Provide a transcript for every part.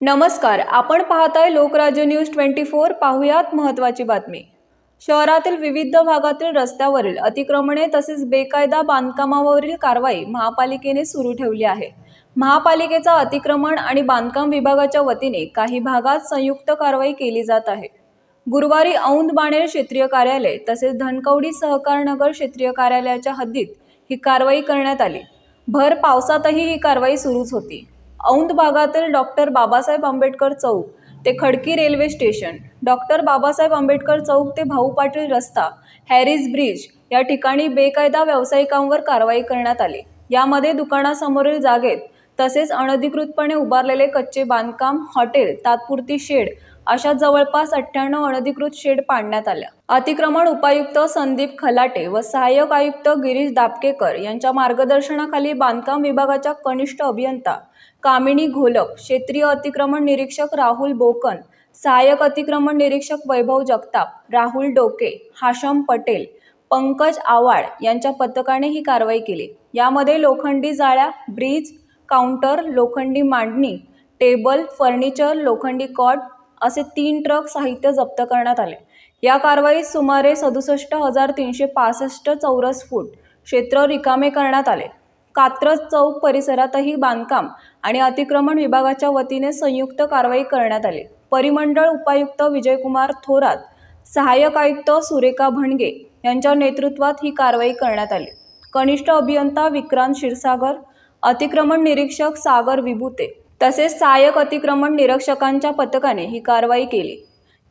नमस्कार आपण पाहताय लोकराज्य न्यूज ट्वेंटी फोर पाहुयात महत्त्वाची बातमी. शहरातील विविध भागातील रस्त्यावरील अतिक्रमणे तसेच बेकायदा बांधकामावरील कारवाई महापालिकेने सुरू ठेवली आहे. महापालिकेचा अतिक्रमण आणि बांधकाम विभागाच्या वतीने काही भागात संयुक्त कारवाई केली जात आहे. गुरुवारी औंध बाणेर क्षेत्रीय कार्यालय तसेच धनकवडी सहकारनगर क्षेत्रीय कार्यालयाच्या हद्दीत ही कारवाई करण्यात आली. भर पावसातही ही कारवाई सुरूच होती. औंध भागातील डॉक्टर बाबासाहेब आंबेडकर चौक ते Khadki railway station doctor Babasaheb Ambedkar चौक ते भाऊ पाटील रस्ता हॅरिस ब्रिज या ठिकाणी बेकायदा व्यावसायिकांवर कारवाई करण्यात आली. यामध्ये दुकानासमोरील जागेत तसेच अनधिकृतपणे उभारलेले कच्चे बांधकाम हॉटेल तात्पुरती शेड अशा जवळपास अठ्ठ्याण्णव अनधिकृत शेड पाडण्यात आल्या. अतिक्रमण उपायुक्त संदीप खलाटे व सहाय्यक आयुक्त गिरीश दापकेकर यांच्या मार्गदर्शनाखाली बांधकाम विभागाच्या कनिष्ठ अभियंता कामिनी घोलप क्षेत्रीय अतिक्रमण निरीक्षक राहुल बोकन सहाय्यक अतिक्रमण निरीक्षक वैभव जगताप राहुल डोके हाशम पटेल पंकज आवाळ यांच्या पथकाने ही कारवाई केली. यामध्ये लोखंडी जाळ्या ब्रिज काउंटर लोखंडी मांडणी टेबल फर्निचर लोखंडी कॉट असे तीन ट्रक साहित्य जप्त करण्यात आले. या कारवाईत सुमारे सदुसष्ट हजार तीनशे पासष्ट चौरस फूट क्षेत्र रिकामे करण्यात आले. कात्रज चौक परिसरातही बांधकाम आणि अतिक्रमण विभागाच्या वतीने संयुक्त कारवाई करण्यात आली. परिमंडळ उपायुक्त विजयकुमार थोरात सहाय्यक आयुक्त सुरेखा भणगे यांच्या नेतृत्वात ही कारवाई करण्यात आली. कनिष्ठ अभियंता विक्रांत क्षीरसागर अतिक्रमण निरीक्षक सागर विभूते तसेच सहाय्यक अतिक्रमण निरीक्षकांच्या पथकाने ही कारवाई केली.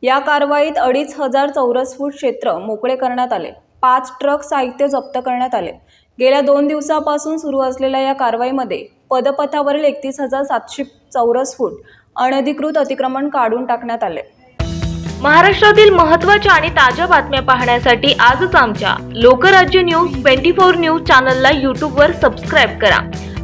या कारवाईत अडीच हजार चौरस फूट क्षेत्र मोकळे करण्यात आले. पाच ट्रक साहित्य जप्त करण्यात आले. गेल्या दोन दिवसापासून सुरू असलेल्या या कारवाईमध्ये पदपथावरील एकतीस हजार सातशे चौरस फूट अनधिकृत अतिक्रमण काढून टाकण्यात आले. महाराष्ट्रातील महत्त्वाच्या आणि ताज्या बातम्या पाहण्यासाठी आजच आमच्या Lokrajya news twenty four news चॅनलला यूट्यूबवर सबस्क्राईब करा.